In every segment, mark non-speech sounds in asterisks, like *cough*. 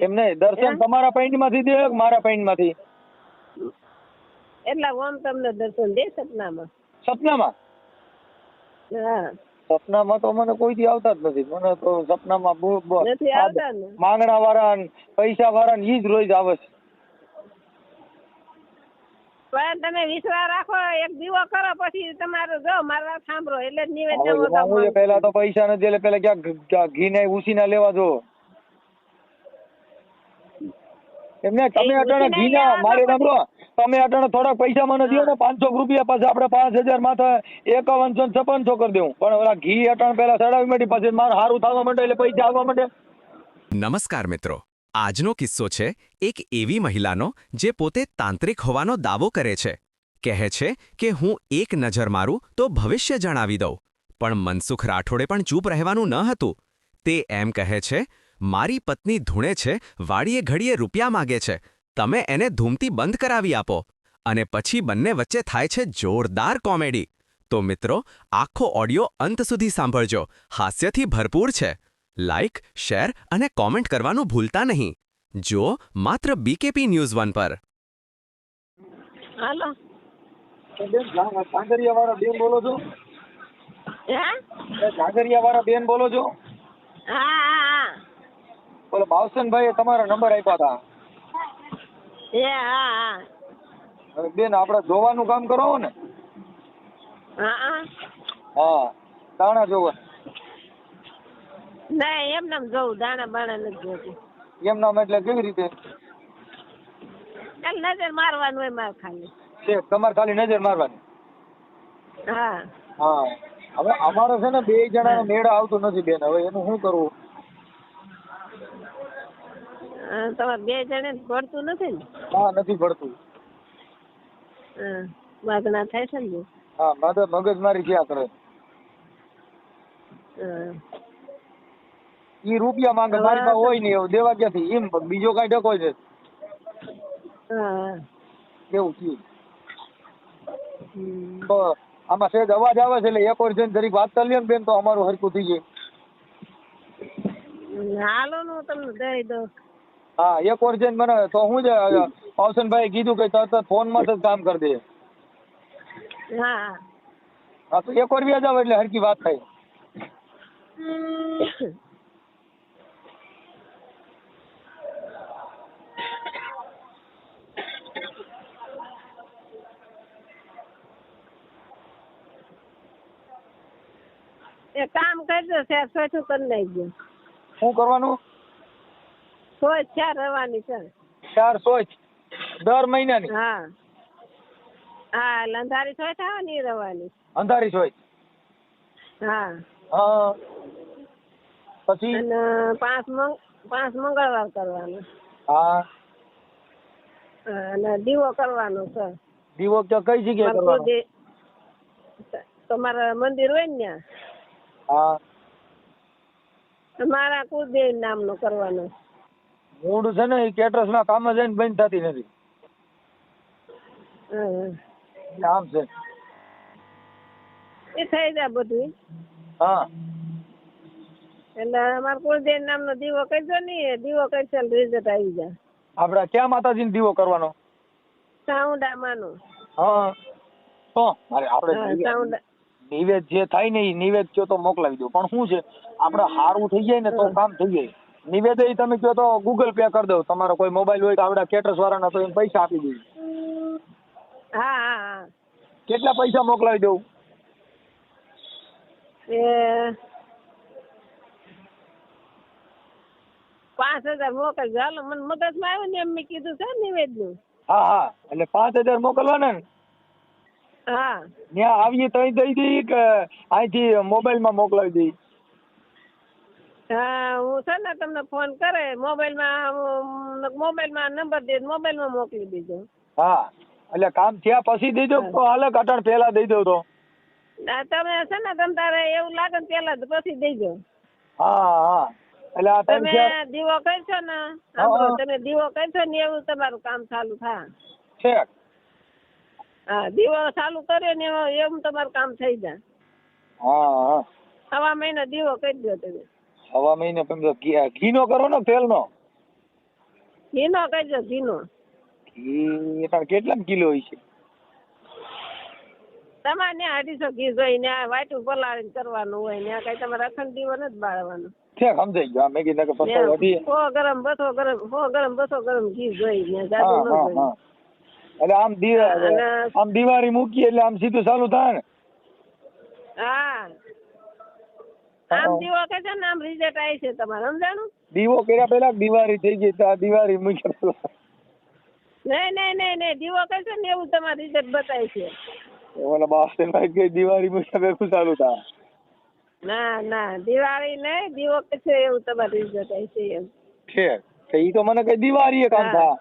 એમ નહીં દર્શન તમારા પૈંડમાંથી દે મારા પૈંડમાંથી એટલા ઓમ તમને દર્શન દે સપનામાં? સપનામાં? હા. સપનામાં તો મને કોઈ આવતા જ નથી. મને તો સપનામાં નથી આવતા ને? માંગણા વાળા પૈસા વાળા ઈ જ રોજ આવે છે. પણ તમે વિશ્વાસ રાખો એક દીવો કરો પછી તમારો જો મારા સાંભળો એટલે જ નિવેદન પેલા તો પૈસા નથી એટલે પેલા ક્યાંક ઘી ને ઉસી ના લેવા જો. એમને તમે અટાણે ઉસીના ઘી ના લેવા મારે સાંભળો તમે અટાણે થોડા પૈસા મને દો ને પાંચસો રૂપિયા પછી આપણે પાંચ હજાર માથે એકાવનસો ને છપ્પનસો કરી દેવું. પણ ઓલા ઘી અટાણે પહેલા ચડાવી માંડી પછી મારે સારું થવા માંડે એટલે પૈસા આવવા માંડે. નમસ્કાર મિત્રો. આજનો કિસ્સો છે એક એવી મહિલાનો જે પોતે તાંત્રિક હોવાનો દાવો કરે છે. કહે છે કે હું એક નજર મારું તો ભવિષ્ય જણાવી દઉં. પણ મનસુખ રાઠોડે પણ ચૂપ રહેવાનું ન હતું. તે એમ કહે છે મારી પત્ની ધૂણે છે વાડીએ ઘડીએ રૂપિયા માગે છે. તમે એને ધૂમતી બંધ કરાવી આપો. અને પછી બંને વચ્ચે થાય છે જોરદાર કોમેડી. તો મિત્રો આખો ઓડિયો અંત સુધી સાંભળજો. હાસ્યથી ભરપૂર છે. લાઇક શેર અને કોમેન્ટ કરવાનું ભૂલતા નહીં. જો માત્ર બીકેપી ન્યૂઝ વન પર. હાલો. બેન બોલો છો? હા? બેન બોલો છો? હા હા. બોલો ભાવસનભાઈએ તમારા નંબર આપ્યા હતા એ હા હા. હવે બેન આપણે જોવાનું કામ કરો ને. હા હા. હા દાણા જોવા. ના એમ નામ જોઉં દાણા બાણા નથી જોતી. એમ નામ એટલે કેવી રીતે? ચાલ નજર મારવાનું હોય મારે ખાલી. છે તમારે ખાલી નજર મારવાની. હા. હા. હવે અમારે છે ને બે જણા મેળ આવતો નથી બેન હવે એનું શું કરવું? તમારે બે જણે ભરતું નથી ને? હા નથી ભરતું હા વાગણા થાય છે ને હા મગજ મગજ મારી ક્યાં કરે. ઈ રૂપિયા માંગે મારી પાસે હોય નહીં એવું દેવા ક્યાંથી એમ બીજો કઈ ડકો છે. કેવું થયું. તો આમાં સહેજ અવાજ આવે છે એટલે એક વાર જઈને જરીક વાત કરી લે ને બેન તો અમારું હરકું થઈ જાય. હાલો નું તમને દઈ દઉં. હા એક વાર જઈને મને તો હું છે ભાવસનભાઈ કીધું કે તરત ફોનમાં જ કામ કરી દે. હા. હા તો એક વાર વ્યાજ આવે એટલે હરકી વાત થાય. એ કામ કરજો શેર સોચું કરી નાખજો. શું કરવાનું? સોચ ચાર રવાની છે? ચાર સોચ દર મહિનાની. હા. હા લંધારી સોચ આવે રવાની અંધારી સોચ હા. હા. પછી? પાંચ મંગ પાંચ મંગળવાર કરવાનું. હા. અને દીવો કરવાનો છે. દીવો તો કઈ જગ્યાએ કરવાનો? તમારા મંદિર હોય ને હા. ત્યાં મારા કુળદેવ નામનો કરવાનો. મૂળ છે ને એ કેટરસ ના કામ જઈને બંધ થતી નથી. આમ છે. એ થઈ જાય બધું. હા. એટલે અમાર કુળદેવ નામનો દીવો કરજો ને દીવો કરશે રિઝલ્ટ આવી જાય. આપડા ક્યાં માતાજી ને દીવો કરવાનો? સાઉન્ડા માનો હા. તો મારે હા આપણે નિવેદ જે થાય ને એ નિવેદ કયો તો મોકલાવી દો. પણ શું છે? આપણે સારું થઈ જાય ને તો કામ થઈ જાય. નિવેદ એ તમે કહો તો ગૂગલ પે કરી દઉં. તમારો કોઈ મોબાઈલ હોય તો આવડા કેટર્સ વાળાના તો એમ પૈસા આપી દઉં. હા હા કેટલા પૈસા મોકલાવી દઉં? એ પાંચ હજાર મોકલજો. હાલો મને મગજમાં આવ્યું ને એમ મેં કીધું છે નિવેદનું. હા હા. એટલે પાંચ હજાર મોકલવાના ને? હા. ત્યાં આવીએ તઈ દઈ દઈ કે અહીંથી મોબાઈલમાં મોકલાવી દઈએ હા હું છે ને તમને ફોન કરે મોબાઈલમાં મોબાઈલમાં નંબર દે મોબાઈલમાં મોકલી દેજો. હા એટલે કામ થયા પછી દેજો હાલે કટણ પહેલા દઈ દઉં તો? તમે છે ને તમ તારે એવું લાગે ને પેલા પછી દેજો. હા હા. એટલે આ તમે દીવો કરશો ને તમે દીવો કરશો ને એવું તમારું કામ ચાલુ થાય. છે હા દીવો ચાલુ કર્યો ને એવું તમારું કામ થઈ જાય. હા હા. સવા મહિનો દીવો કરી દો તમે. સવા મહિને ઘી ઘીનો કરો ને તેલનો? ઘીનો કહેજો છે ઘી પણ કેટલા કિલો હોય છે? તમારે અઢીસો ઘી જોઈ ને વાટું પલાળીને કરવાનું હોય ને કઈ તમારે અખંડ દીવો નથી બાળવાનું. છે સમજાઈ ગયો? મેં કીધું કે પચાસ ત્યાં સો ગરમ બસો ગરમ સો ગરમ બસો ગરમ ઘી જોઈ ને હા જાદુ ન જોઈ એટલે આમ આમ દિવાળી મૂકીએ એટલે આમ સીધું ચાલુ થાય ને? હા. આમ દીવો કે છે ને આમ રિઝલ્ટ આવી છે તમારે સમજાણું? દીવો કર્યા પેલા દિવાળી થઈ ગઈ તો આ દિવાળી મૂકી નહીં નહીં નહીં નહીં દીવો કે છે ને એવું તમારે રિઝલ્ટ બતાવે છે. ઓલા ભાઈ દિવાળી મૂક્યા ભેગું ચાલુ થાય ના ના દિવાળી નહીં દીવો કે છે એવું તમારે રિઝલ્ટ આવી છે એમ. છે તો ઈ તો મને કઈ દિવાળી કામ થા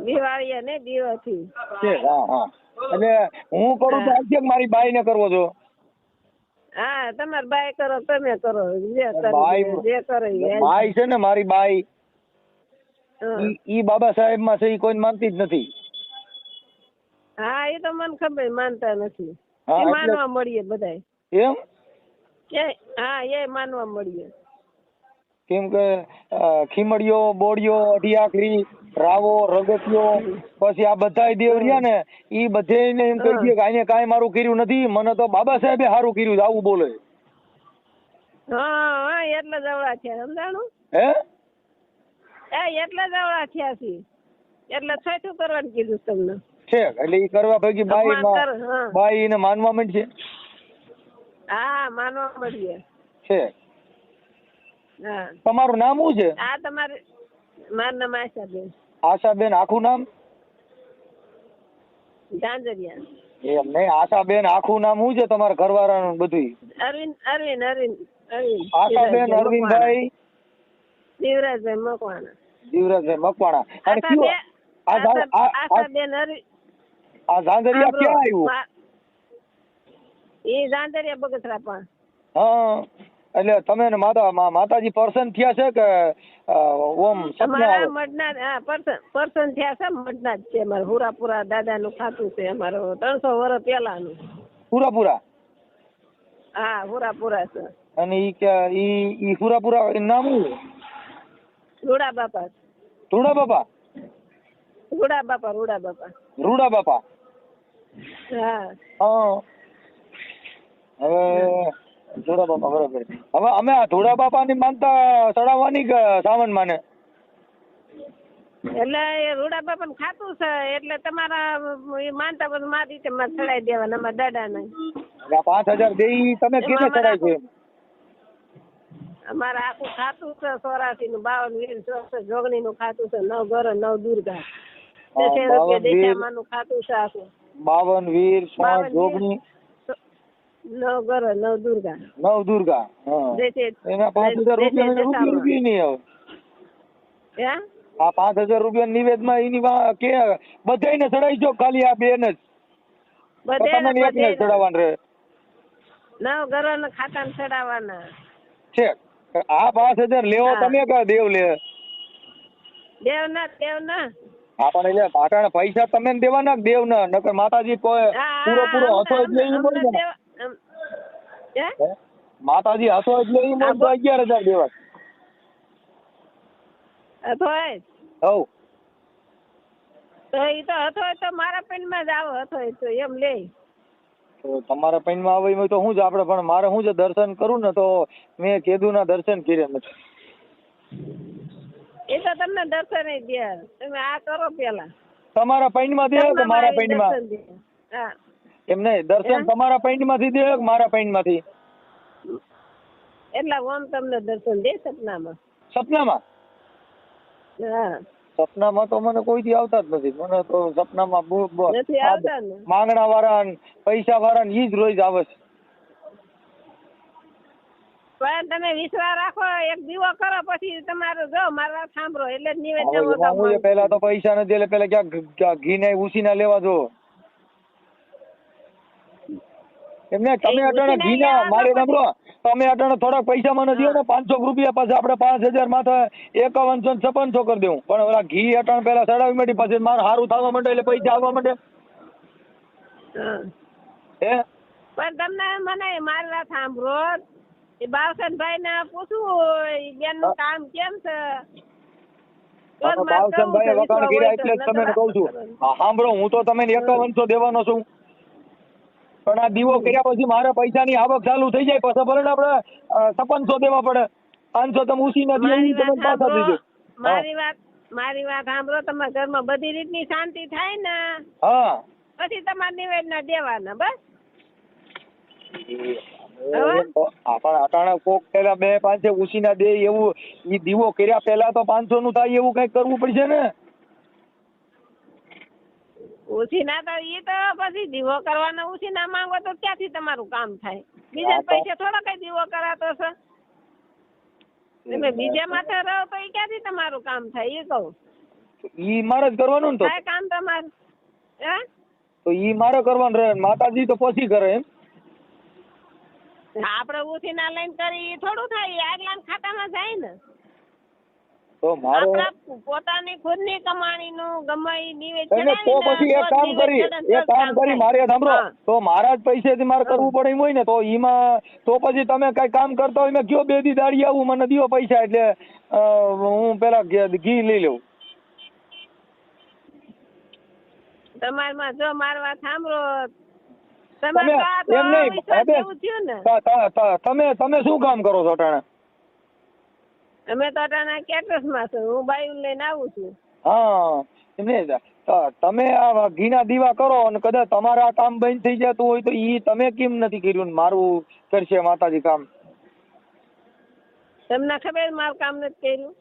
દિવાળી ને દીવાથી. છે હા હા. અને હું કરું તો મારી બાઈ ને કરવો છો? હા તમારે બાય કરો તમે કરો. જે બાઈ જે કરો એ. બાઈ છે ને મારી બાય ઈ બાબા સાહેબમાં છે ઈ કોઈ માનતી જ નથી. હા એ તો મને ખબર માનતા નથી. એ માનવા મળીએ બધાય. એમ? કે હા એ માનવા મળીએ. કેમ કે ખીમડીયો અઢી અઢિયાકડી રાવો રગતિયો પછી આ બધા દેવ રહ્યા ને એ બધે એમ કહી દે કે આને કાંઈ મારું કર્યું નથી મને તો બાબા સાહેબે સારું કર્યું આવું બોલે. હા એટલે જ અવળા સમજાણું? હે? એ એટલે જવડા થયા છે. એટલે છઠ્ઠું કરવાનું કીધું તમને. છે એટલે એ કરવા ભેગી બાઈ બાઈ એને માનવા માંડશે? હા માનવા છે. હા. તમારું નામ શું છે? આ તમારે મારું નામ આશાબેન આશાબેન આખું નામ? ઝાંઝરિયા એમ નહીં આશાબેન આખું નામ શું છે તમારા ઘરવાળાનું બધું અરવિંદ અરવિંદ અરવિંદ આશાબેન અરવિંદભાઈ? દેવરાજભાઈ મકવાણા. દેવરાજભાઈ મકવાણા. અને કયો? આશાબેન આ ઝાંઝરિયા ક્યાં આવ્યું? એ ઝાંઝરિયા બગસરા પણ. હા. એટલે તમે ને માતા માતાજી પર્સન થયા છે કે ઓમ તમારા મઢના હા પર્સન પર્સન થયા છે મઢના જ છે અમારે. હુરાપુરા દાદાનું ખાતું છે અમારું. ત્રણસો વર્ષ પહેલાનું. પૂરા પૂરા હા હુરાપુરા છે. અને ઈ કે ઈ ઈ પૂરા પૂરા નામ રૂડા બાપા. રૂડા બાપા? રૂડા બાપા રૂડા બાપા. રૂડા બાપા? હા. હા. હવે ધોળા બાપા બરોબર. હવે અમે આ ધોળા બાપાની માનતા ચડાવવાની સાવન માને? એટલે એ રૂડા બાપાનું ખાતું છે એટલે તમારા માનતા બધું મારી રીતે માં ચડાવી દેવાના અમારા દાદાને. ને પાંચ હજાર દે તમે કેને ચડાય છે અમારે આખું ખાતું છે સોરાસી નું બાવન વીર ચોસઠ જોગણી નું ખાતું છે નવ ગર નવ દુર્ગા. દસે રૂપિયા. દેખામાં નું ખાતું છે આખું. બાવન વીર સોળ જોગણી. નવ ગર નવ દુર્ગા નવ દુર્ગા હા. દેશે એના પાંચ હજાર રૂપિયા રૂપિયા રૂપિયા નહીં આવે. આ પાંચ હજાર રૂપિયા નિવેદમાં એની વા- કે બધાયને ચડાવી જો ખાલી આ બેન જ. તો એકને ચડાવવાનું રહે. નવ ગર ખાતા ચડાવવાના. છે આ પાંચ હજાર લેવો તમે કા દેવ લે? દેવ ના દેવ ના. આપણે એટલે પાટાના પૈસા તમે દેવાના દેવ ના? નકર માતાજી કોઈ પૂરો પૂરો હસો એટલે ઈ માતાજી હસો એટલે ઈ મળે તો અગિયાર હજાર દેવા અથોય હવ. તો એ તો અથોય તો મારા પેનમાં જ આવો અથોય તો એમ લે. તો તમારા પૈનમાં આવે તો હું આપણે પણ મારે હું છે દર્શન કરું ને તો મેં કીધું ના દર્શન કર્યા નથી. એ તો તમને દર્શન દે. તમે આ કરો પેલા. તમારા પૈનમાં દે મારા પૈનમાં હા. એમ નહીં દર્શન તમારા તમારા માંથી દે મારા મારા માંથી એટલા ઓમ તમને દર્શન દે સપનામાં? સપનામાં? હા. સપનામાં તો મને કોઈથી આવતા જ નથી. મને તો સપનામાં નથી આવતા ને? માંગણા વાળા પૈસા વાળા ઈ જ રોજ આવે છે. પણ તમે વિશ્વાસ રાખો એક દીવો કરો પછી તમારું જો મારા સાંભળો એટલે નિવેદન પહેલા તો પૈસા નથી એટલે પેલા ક્યાંક ઘી ને ઉસીના લેવા જો. એમને તમે અટાણે ઉસીના ઘી ના લેવા મારે સાંભળો તમે અટાણે થોડાક પૈસા મને દો ને પાંચસો રૂપિયા પછી આપણે પાંચ હજાર માથે એકાવનસો છપ્પન છપ્પનસો કરી દેવું. પણ ઓલા ઘી અટાણ પેલા ચડાવી માંડી પછી મારે સારું થવા માંડે એટલે પૈસા આવવા માંડે. હે. પણ તમને મને મારી વાત સાંભળો. એ બાવસનભાઈ ને પૂછવું બેનનું કામ કેમ છે? તમે છે, વખાણ કર્યા એટલે જ વિશ્વાસ તમને હોય તો કહું છું. સાંભળો હું તો તમે એકાવનસો દેવાનો છું. પણ આ દીવો કર્યા પછી મારે પૈસાની આવક ચાલુ થઈ જાય પછી ભલે ને આપણે છપ્પનસો દેવા પડે પાંચસો તમે ઉસીને દો મારી તમે વાત પાછા સાંભળો. દીધો. મારી વાત મારી વાત સાંભળો તમારા ઘરમાં બધી રીતની શાંતિ થાય ને? હા. પછી તમારે નિવેદના દેવાના બસ? કોક પેલા બે પાંચે ઉસીના દે એવું ઈ દીવો કર્યા પેલા તો પાંચસો નું થાય એવું કંઈક કરવું પડશે ને? ઓછી ના તો એ તો પછી દીવો કરવાનો ઓછી ના માંગો તો ક્યાંથી તમારું કામ થાય? બીજા પૈસા થોડો કઈ દીવો કરાતો છે તમે બીજા માથે રહો તો એ ક્યાંથી તમારું કામ થાય એ કહું. ઈ મારે જ કરવાનું ને તો? થાય કામ તમારું. હે? તો ઈ મારે કરવાનું રહે માતાજી તો પછી કરે એમ? આપણે ઉઠી ના લઈને કરી થોડું થાય આગલા ખાતામાં જાય ને. તો મારો પોતાની ખુદની કમાણીનું ગમે ઈ નિવેદ તો પછી એક કામ કરી એક કામ કરી મારે સાંભળો તો મારા જ પૈસેથી મારે કરવું પડે એમ હોય ને તો એમાં તો પછી તમે કઈ કામ કરતા હોય મેં કયો બે દી દાડી આવું મને દિયો પૈસા એટલે હું પેલા ઘી લઈ લઉં. તમારમાં જો મારી વાત સાંભળો એમ નહીં તમે તમે શું કામ કરો છો અટાણે? અમે તો અટાણા છું હું બાયું લઈને આવું છું. હા એમ તમે આ ઘીના દીવા કરો અને કદાચ તમારા કામ બંધ થઈ જતું હોય તો ઈ તમે કેમ નથી કર્યું મારું કરશે માતાજી કામ? તમને ખબર મારું કામ નથી કર્યું?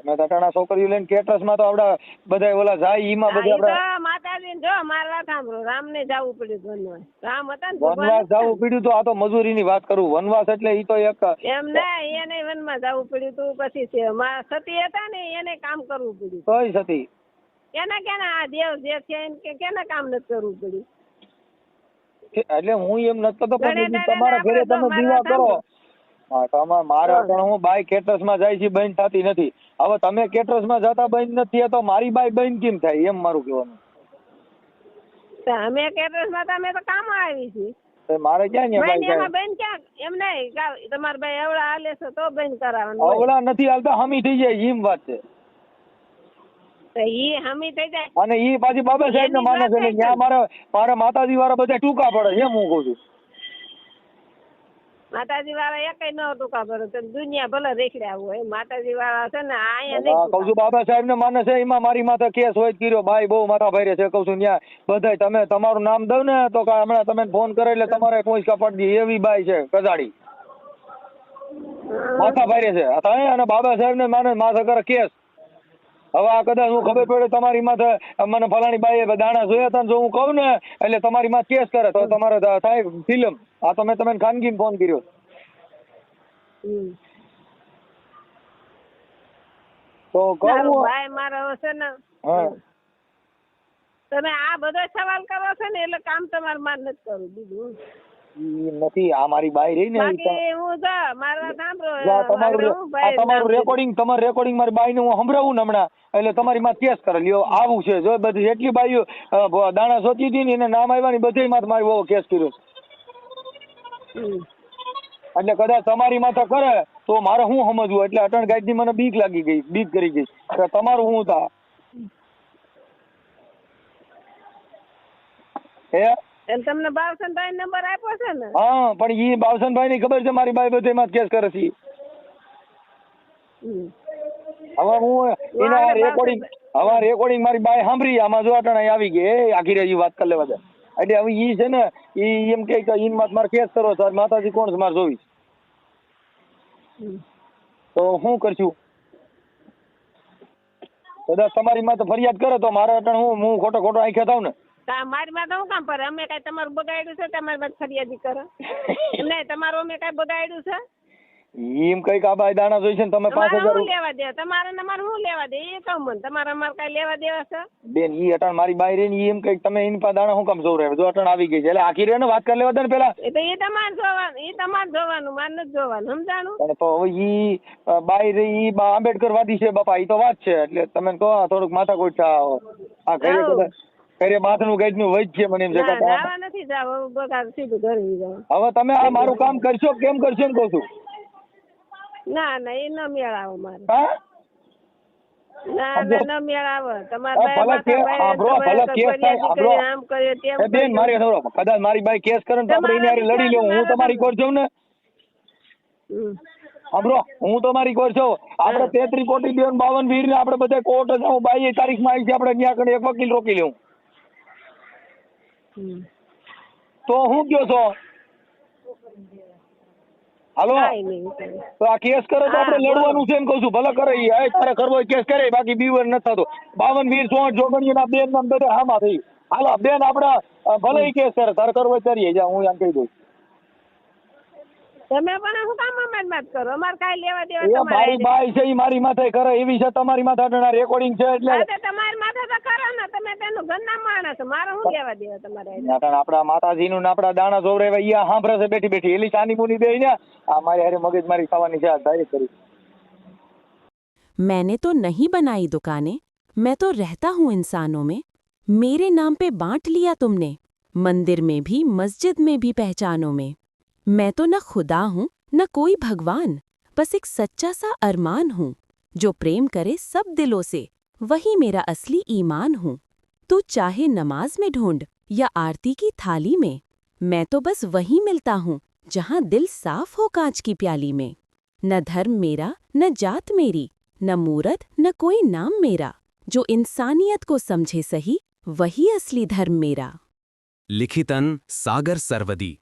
અમે તો છોકરીઓ લઈને કેટરસમાં તો આપડા બધા ઓલા જાય ઈમાં બધા આપડા માતાજી જો મારા સાંભળો રામ ને જવું પડ્યું વનવાસ રામ હતા ને વનવાસ જવું પડ્યું તો આ તો મજૂરીની વાત કરું વનવાસ એટલે ઈ તો એક એમ ને એને વનમાં જવું પડ્યું તું પછી સતી હતા ને એને કામ કરવું પડ્યું. કઈ સતી. કેના કેના આ દેવ જે છે એને કે કેના કામ નથી કરવું પડ્યું? એટલે હું એમ નથી તો તમારા ઘરે તમે દીવા કરો. તમારે મારે પણ હું બાઈ કેટરસમાં જાય છે બંધ થતી નથી. હવે તમે કેટરસમાં જતા બંધ નથી તો મારી બાઈ બંધ કેમ થાય? એમ મારું કહેવાનું. અમે તો કામ આવી છીએ. મારે ક્યાં ન્યા બેન ક્યાં? એમ નહીં તમારા ભાઈ એવડા હાલે છે તો બેન કરાવવાનું અવળા નથી હાલતા હમી થઈ જાય એમ વાત છે. અને ઈ પાછી બાબા સાહેબ ને માને છે. મારે મારે માતાજી વાળા બધા ટૂંકા પડે એમ હું કઉ છું. માતાજી વાળા એકય ન ટૂંકા ભરે તો દુનિયા ભલે રેખડ્યા હોય માતાજી વાળા છે ને નહીં કહું છું બાબા સાહેબ ને માને છે એમાં મારી માથે કેસ હોય કર્યો. ભાઈ બહુ માથા ભાઈ છે કઉ છું ન્યા બધા તમે તમારું નામ દઉં ને તો હમણાં તમે ફોન કરે એટલે તમારે કોઈ કપાડી દે. એવી બાઈ છે કજાડી. માથા ભાઈ છે. તમે અને બાબા સાહેબ ને માને માથે કરે કેસ. હવે આ કદાચ હું ખબર પડે તમારી માથે મને ફલાણી બાઈએ દાણા જોયા હતા જો હું કહું ને એટલે તમારી માથે કેસ કરે. તો તમારે થાય ફિલ્મ. આ તો મેં તમને ખાનગી ફોન કર્યો. તો ભાઈ મારો છે ને તમે આ બધો સવાલ કરો છો ને એટલે કામ તમારે માર નથી કરું બીજું નથી આ મારી બાઈ રહી ને તો- હું જો મારી સાંભળો તમારું આ તમારું રેકોર્ડિંગ તમારું રેકોર્ડિંગ મારી બાઈને હું સંભળાવું ને હમણાં એટલે તમારી માં કેસ કરે લ્યો આવું છે જો બધી જેટલી બાઈઓ દાણા સોચી હતી ને એને નામ આવ્યા ને બધી માં મારી બહુ કેસ કર્યો. એટલે કદાચ તમારી માથે કરે તો મારે શું સમજવું? એટલે અટણ ગાઈડની મને બીક લાગી ગઈ બીક કરી ગઈ. કે તમારું શું થા? હે? તમને બાવસનભાઈ નંબર આપ્યો છે ને? હા પણ ઈ બાવસનભાઈ ની ખબર છે મારી બાઈ બધે કેસ કરે છે હવે હું એના રેકોર્ડિંગ હવે રેકોર્ડિંગ મારી બાય સાંભળી આમાં જો અટાણે આવી ગઈ આખી રેજી વાત કરી લેવા દે. એટલે હવે ઈ છે ને ઈ એમ કે કે ઈન માથે મારે કેસ કરો સર માતાજી કોણ છે મારે જોવી? તો હું કરશું? કદાચ તમારી માથે ફરિયાદ કરે તો મારે અટણ હું હું ખોટો ખોટો આંખે થાવ ને. તા મારી માં હું કામ પર અમે કઈ તમારું બગાડ્યું છે તમારી માં ફરિયાદી કરો? *laughs* નહીં તમારું અમે કઈ બગાડ્યું છે? એમ કંઈક આ દાણા જોઈ છે ને તમે પાંચ હજાર લેવા દે? તમારે ને અમારે શું લેવા દે? એ કહું મને તમારે અમારે કઈ લેવા દેવા છે? બેન ઈ અટણ મારી બાઈ રે ને ઈ એમ કંઈક તમે એની પાસે દાણા હું કામ જોવ જો અટણ આવી ગઈ છે. એટલે આખી રે ને વાત કરી લેવા દે ને પેલા. એ તો એ તમારે જોવાનું એ તમારે જોવાનું મારે નથી જોવાનું. સમજાણું? પણ તો હવે ઈ બાઈ રે ઈ બા આંબેડકર વાદી છે બાપા. ઈ તો વાત છે. એટલે તમે કહો થોડુંક માથા છે આ ઘરે. કદાચ બાથનું ગઈ નું વૈદ છે મને એમ છે. નથી જાવ. સીધું ઘરે જાવ હવે તમે આ મારું કામ કરશો કેમ કરશો એમ કહું છું? ના ના એ ન મેળાવો મારે. ના ના ન મેળ આવે તમારા બેન મારી કદાચ મારી બાઈ કેસ કરે તો આપણે એની લડી લેવું હું તમારી કોર. છું ને. સાંભળો હું તમારી કોર છું. આપણે તેત્રી કોટી દેવ બાવન વીર ને આપણે બધા કોર્ટ હું બાઈ તારીખમાં આવી છે આપણે ત્યાં કને એક વકીલ રોકી લેવું. તો હું કયો છો? હાલો. તો આ કેસ કરે તો આપણે લડવાનું છે એમ કહું છું. ભલે કરે એ. તારે કરવો કેસ કરે બાકી બીવર ન થતો. બાવન વીર ચોઠ જોગણીઓ ના બેન નામ બધા હામાં થઈ. હાલો બેન આપડા ભલે કેસ કરે તારે કરવો કરીએ જા હું એમ કહી દઉં તમે પણ શું કામ અમારી વાત કરો અમારે કાંઈ લેવા દેવા એ તમારે મારી બાઈ છે ઈ મારી માથે કરે એવી છે તમારી માથે અટણા રેકોર્ડિંગ છે એટલે હા, તો તમારી માથે તો કરો ને તમે તેનું ઘરના માણસ મારે શું લેવા દેવા તમારે નાટણ આપણા માતાજીનું ને આપણા દાણા જોવરાવ્યા ઈ આ સાંભળે છે બેઠી બેઠી એલી સાની મુની બે ને આ મારી હારે મગજ મારી થવાની છે આ ડાયરેક્ટ કરી मैंने तो नहीं बनाई दुकानें मैं तो रहता हूँ इंसानों में मेरे नाम पे बांट लिया तुमने मंदिर में भी मस्जिद में भी पहचानों में मैं तो न खुदा हूँ, न कोई भगवान, बस एक सच्चा सा अरमान हूँ, जो प्रेम करे सब दिलों से, वही मेरा असली ईमान हूँ। तू चाहे नमाज़ में ढूंढ या आरती की थाली में, मैं तो बस वही मिलता हूँ, जहाँ दिल साफ़ हो कांच की प्याली में। न धर्म मेरा, न जात मेरी, न मूरत, न कोई नाम मेरा, जो इंसानियत को समझे सही, वही असली धर्म मेरा। लिखितन सागर सर्वदी।